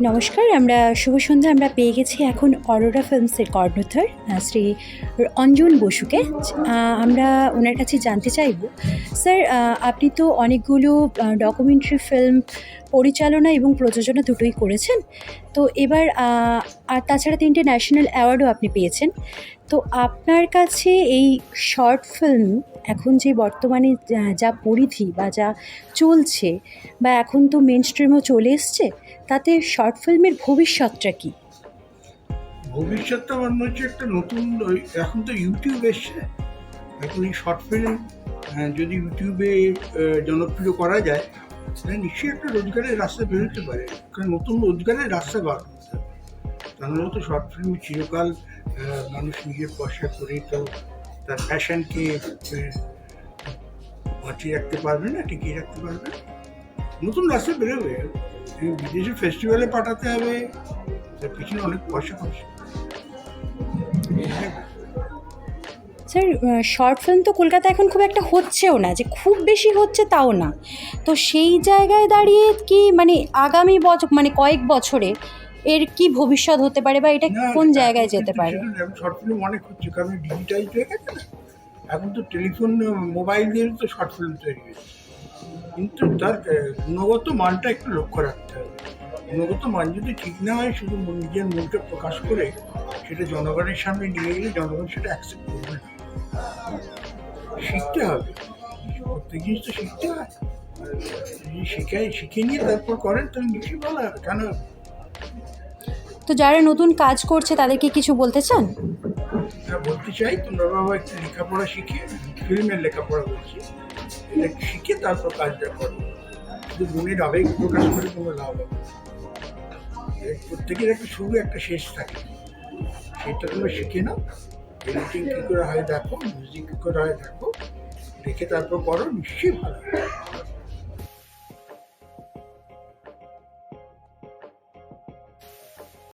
নমস্কার, আমরা শুভ সন্ধ্যা, আমরা পেয়ে গেছি এখন অরোরা ফিল্মসের কর্ণধার শ্রী অঞ্জন বসুকে। আমরা ওনার কাছে জানতে চাইব, স্যার আপনি তো অনেকগুলো ডকুমেন্টারি ফিল্ম পরিচালনা এবং প্রযোজনা দুটোই করেছেন। তো এবার আর তাছাড়া তিনটে ন্যাশনাল অ্যাওয়ার্ডও আপনি পেয়েছেন। তো আপনার কাছে এই শর্ট ফিল্ম এখন যে বর্তমানে যা- পরিধি বা যা চলছে বা এখন তো মেন স্ট্রিমও চলে এসছে, তাতে শর্ট ফিল্মের ভবিষ্যৎটা কি? ভবিষ্যৎটা আমার মনে হচ্ছে একটা নতুন এখন তো ইউটিউব এসছে। এখন এই শর্ট ফিল্ম যদি ইউটিউবে জনপ্রিয় করা যায়, তাহলে নিশ্চয়ই একটা রোজগারের রাস্তা বেরোতে পারে। কারণ নতুন রোজগারের রাস্তা বার করতে হবে। তার নাহলে তো শর্ট ফিল্ম চিরকাল মানুষ নিজের পয়সা করে তো তার প্যাশনকে বাঁচিয়ে রাখতে পারবে না, টিকিয়ে রাখতে পারবে নতুন রাস্তা বেরোবে। বিদেশি ফেস্টিভ্যালে পাঠাতে হবে, তার পিছনে অনেক পয়সা খরচ। স্যার শর্ট ফিল্ম তো কলকাতা এখন খুব একটা হচ্ছেও না, যে খুব বেশি হচ্ছে তাও না। তো সেই জায়গায় দাঁড়িয়ে কি মানে আগামী বছর মানে কয়েক বছরে এর কি ভবিষ্যৎ হতে পারে বা এটা কোন জায়গায় যেতে পারে? শর্ট ফিল্ম অনেক হচ্ছে কারণ ডিজিটাল হয়ে গেছে না। এখন তো টেলিফোন মোবাইল দিয়ে তো শর্ট ফিল্ম তৈরি হয়েছে। কিন্তু তার গুণগত মানটা একটু লক্ষ্য রাখতে হবে। গুণগত মান যদি ঠিক না হয় শুধু নিজের মনকে প্রকাশ করে সেটা জনগণের সামনে নিয়ে গেলে জনগণ সেটা অ্যাকসেপ্ট করবে না। শিখতে হবে। প্রত্যেক জিনিস তো শিখতে হয়। যদি শিখাই শিখে নিয়ে তারপর করেন তাহলে নিশ্চয়ই ভালো হবে। কেন তো যারা নতুন কাজ করছে, তাদেরকে কিছু বলতে চান? হ্যাঁ বলতে চাই, তোমরা বাবা একটু লেখাপড়া শিখে, ফিল্মের লেখাপড়া একটু শিখে তারপর কাজটা করো। শুধু মনের আবেগ প্রকাশ করে কোনো লাভ হবে প্রত্যেকের একটা শুরু, একটা শেষ থাকে। সেটা তোমরা শিখে নাও। এডিটিং কী করে হয় দেখো, মিউজিক কী করে হয় দেখো। দেখে তারপর করো, নিশ্চয়ই ভালো।